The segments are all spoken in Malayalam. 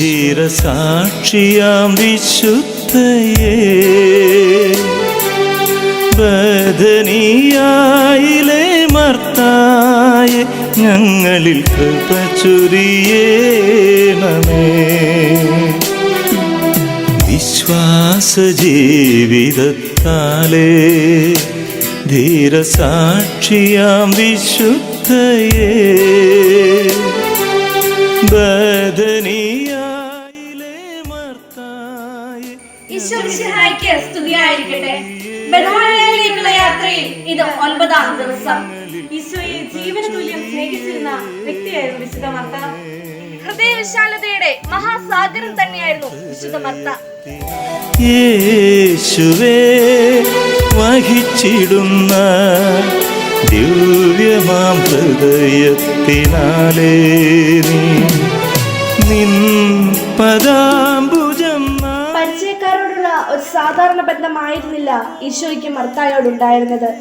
ധീരസാക്ഷിയാം വിശുദ്ധയേ. ബദനിയായിലെ മർത്തായ ഞങ്ങളിൽ കൃപ ചൊരിയേണമേ. വിശ്വാസ ജീവിതത്താലേ ധീരസാക്ഷിയാം വിശുദ്ധയേ. ബദനിയായിലെ മർത്തായ. ഈശോ മിശിഹായ്ക്ക് സ്തുതിയായിരിക്കട്ടെ. ബഥാനിയയിലേക്കുള്ള യാത്രയിൽ ഇത് ഒൻപതാം ദിവസം. ഈശോയെ ജീവന തുല്യം സ്നേഹിച്ചിരുന്ന വ്യക്തിയായിരുന്നു വിശുദ്ധ മർത്ത. ഹൃദയവിശാലതയുടെ മഹാസാഗരം തന്നെയായിരുന്നു വിശുദ്ധ മർത്ത. യേശുവേ വഹിച്ചിടുന്ന ദിവ്യമാം ഹൃദയത്തിനാലേ നിൻ പദാംബുജം പരിചയക്കാരോടുള്ള ഒരു സാധാരണ ബന്ധമായിരുന്നില്ല ഈശോയ്ക്ക് മർത്തായോടുണ്ടായിരുന്നത്.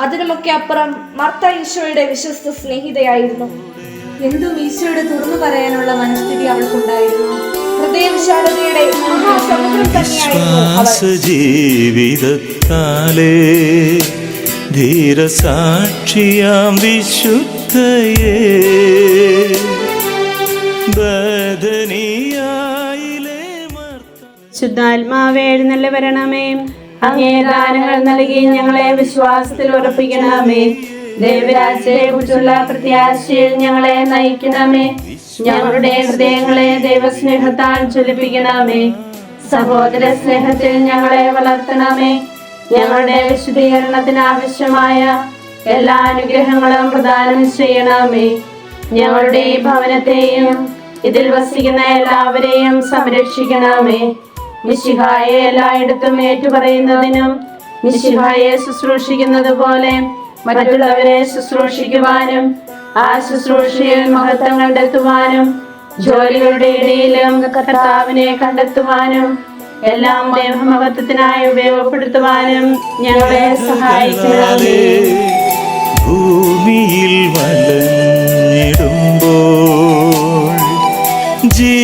അതിനുമൊക്കെ അപ്പുറം മർത്ത ഈശോയുടെ വിശ്വസ്ത സ്നേഹിതയായിരുന്നു. എന്തും ഈശോയുടെ തുറന്നു പറയാനുള്ള മനസ്ഥിതി അവൾക്കുണ്ടായിരുന്നു. ഹൃദയവിശാലതയുടെ മഹാസമുദ്രം തന്നെയായിരുന്നു ജീവിതത്താലേ ധീരസാക്ഷിയാം വിശുദ്ധയേ. ബദനിയായിലെ ശുദ്ധാത്മാവേ എഴുന്നള്ളി വരണമേ. അങ്ങേ ദാനങ്ങൾ നൽകി ഞങ്ങളെ വിശ്വാസത്തിൽ ഉറപ്പിക്കണമേ. ദേവരാജയെ കുറിച്ചുള്ള പ്രത്യാശയിൽ ഞങ്ങളെ നയിക്കണമേ. ഞങ്ങളുടെ ഹൃദയങ്ങളെ ദൈവസ്നേഹത്താൽ ചൊലിപ്പിക്കണമേ സഹോദര സ്നേഹത്തിൽ ഞങ്ങളെ വളർത്തണമേ. ഞങ്ങളുടെ വിശുദ്ധീകരണത്തിന് ആവശ്യമായ എല്ലാ അനുഗ്രഹങ്ങളും പ്രദാനം ചെയ്യണമേ. ഞങ്ങളുടെ ഈ ഭവനത്തെയും ഇതിൽ വസിക്കുന്ന എല്ലാവരെയും സംരക്ഷിക്കണമേ. മിശിഹായെ എല്ലായിടത്തും ഏറ്റുപറയുന്നതിനും മിശിഹായെ ശുശ്രൂഷിക്കുന്നത് പോലെ മറ്റുള്ളവരെ ശുശ്രൂഷിക്കുവാനും ആ ശുശ്രൂഷയിൽ മഹത്വം കണ്ടെത്തുവാനും ജോലികളുടെ ഇടയിലും കർത്താവിനെ കണ്ടെത്തുവാനും എല്ലാം ദൈവമഹത്വത്തിനായി ഉപയോഗപ്പെടുത്തുവാനും ഞങ്ങളെ സഹായിക്കണമേ ഭൂമിയിൽ വലഞ്ഞിടുമ്പോൾ ജീ